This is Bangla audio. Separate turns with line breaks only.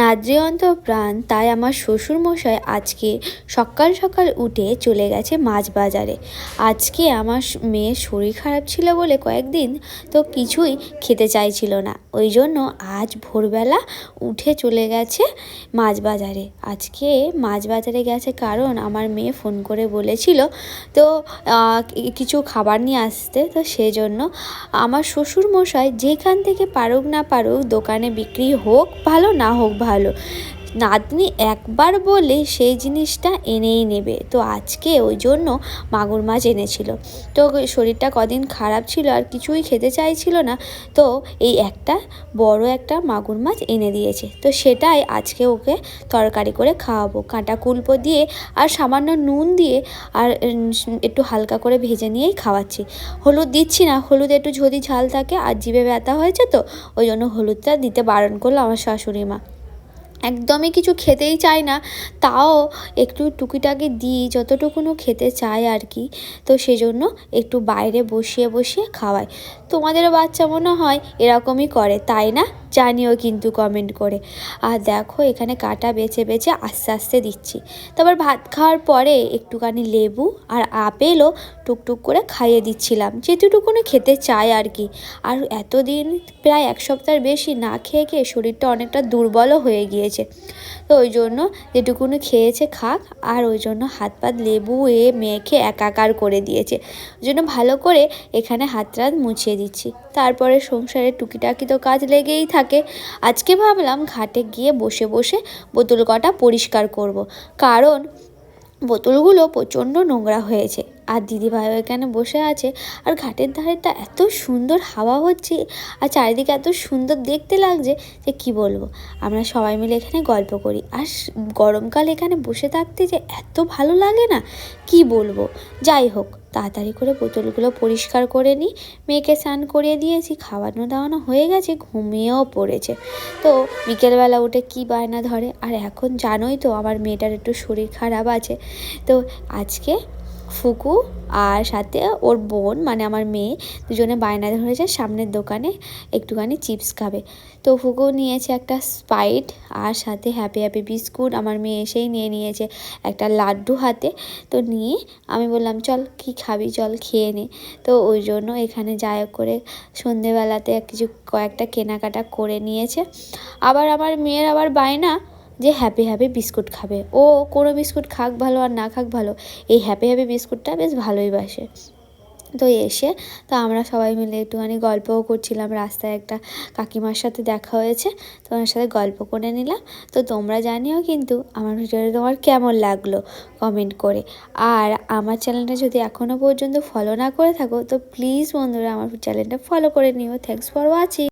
নাদ্রিয়ন্ত প্রাণ, তাই আমার শ্বশুর মশাই আজকে সকাল সকাল উঠে চলে গেছে মাছ বাজারে আজকে আমার মেয়ের শরীর খারাপ ছিল বলে কয়েকদিন তো কিছুই খেতে চাইছিল না। ওই জন্য আজ ভোরবেলা উঠে চলে গেছে মাছ বাজারে আজকে মাছ বাজারে গেছে কারণ আমার মেয়ে ফোন করে বলেছিল তো কিছু খাবার নিয়ে আসতে, তো সেজন্য আমার শ্বশুর মশাই যেখান থেকে পারুক না পারুক দোকানে বিক্রি হোক, ভালো না হোক ভালো। নাতনি একবার বলে সেই জিনিসটা এনেই নেবে। তো আজকে ওই জন্য মাগুর মাছ এনেছিল। তো শরীরটা কদিন খারাপ ছিল আর কিছুই খেতে চাইছিল না, তো এই একটা বড় একটা মাগুর মাছ এনে দিয়েছে। তো সেটাই আজকে ওকে তরকারি করে খাওয়াবো। কাঁটা কুলপো দিয়ে আর সামান্য নুন দিয়ে আর একটু হালকা করে ভেজে নিয়েই খাওয়াচ্ছি। হলুদ দিচ্ছি না, হলুদ একটু যদি ঝাল থাকে আর জিভে ব্যথা হয়েছে তো, ওই জন্য হলুদটা দিতে বারণ করল আমার শাশুড়ি মা। একদমই কিছু খেতেই চায় না। তাও একটু টুকিটাকি দিই যতটুকুনও খেতে চায় আর কি। তো সেজন্য একটু বাইরে বসিয়ে বসিয়ে খাওয়াই। তোমাদেরও বাচ্চা মনে হয় এরকমই করে, তাই না? জানিও কিন্তু কমেন্ট করে। আর দেখো এখানে কাটা বেছে বেছে আস্তে আস্তে দিচ্ছি। তারপর ভাত খাওয়ার পরে একটুখানি লেবু আর আপেলও টুকটুক করে খাইয়ে দিচ্ছিলাম। যেটুকুনি খেতে চায় আর কি। আর এতদিন প্রায় এক সপ্তাহের বেশি না খেয়ে খেয়ে শরীরটা অনেকটা দুর্বলও হয়ে গিয়েছে। তো ওই জন্য যেটুকুনি খেয়েছে খাক, আর ওই জন্য হাত পাত লেবু এ মেখে একাকার করে দিয়েছে। ওই জন্য ভালো করে এখানে হাত রাত মুছিয়ে দিচ্ছি। তারপরে সংসারের টুকিটাকি তো কাজ লেগেই থাকে। আজকে ভাবলাম ঘাটে গিয়ে বসে বসে বোতল কটা পরিষ্কার করব। কারণ বোতলগুলো প্রচণ্ড নোংরা হয়েছে আর দিদিভাইও এখানে বসে আছে আর ঘাটের ধারেটা এত সুন্দর হাওয়া হচ্ছে আর চারিদিকে এত সুন্দর দেখতে লাগছে যে কি বলব? আমরা সবাই মিলে এখানে গল্প করি। আর গরমকাল এখানে বসে থাকতে যে এত ভালো লাগে না? কি বলব? যাই হোক, তাড়াতাড়ি করে বোতলগুলো পরিষ্কার করে নিই। মেয়েকে স্নান করিয়ে দিয়েছি, খাওয়ানো দাওয়ানো হয়ে গেছে, ঘুমিয়েও পড়েছে। তো বিকেলবেলা উঠে কি বায়না ধরে? আর এখন জানোই তো আমার মেয়েটার একটু শরীর খারাপ আছে। তো আজকে ফুকু আর সাথে ওর বোন মানে আমার মেয়ে, দুজনে বায়না ধরেছে সামনের দোকানে একটুখানি চিপস খাবে। তো ফুকু নিয়েছে একটা স্পাইট আর সাথে হ্যাপি হ্যাপি বিস্কুট। আমার মেয়ে এসেই নিয়ে নিয়েছে একটা লাড্ডু হাতে। তো নিয়ে আমি বললাম, চল, কি খাবি? চল, খেয়ে নে। তো ওই জন্য এখানে যাই করে সন্ধেবেলাতে কিছু কয়েকটা কেনাকাটা করে নিয়েছে। আবার আমার মেয়ের আবার বায়না যে হ্যাপি হ্যাপি বিস্কুট খাবে। ও কোনো বিস্কুট খাক ভালো আর না খাক ভালো, এই হ্যাপি হ্যাপি বিস্কুটটা বেশ ভালোই বাসে। তো এসে তো আমরা সবাই মিলে একটুখানি গল্পও করছিলাম। রাস্তায় একটা কাকিমার সাথে দেখা হয়েছে, তো ওনার সাথে গল্প করে নিলাম। তো তোমরা জানিও কিন্তু আমার ভিডিওটা তোমার কেমন লাগল কমেন্ট করে। আর আমার চ্যানেলটা যদি এখনও পর্যন্ত ফলো না করে থাকো, তো প্লিজ বন্ধুরা আমার চ্যানেলটা ফলো করে নিও। Thanks for watching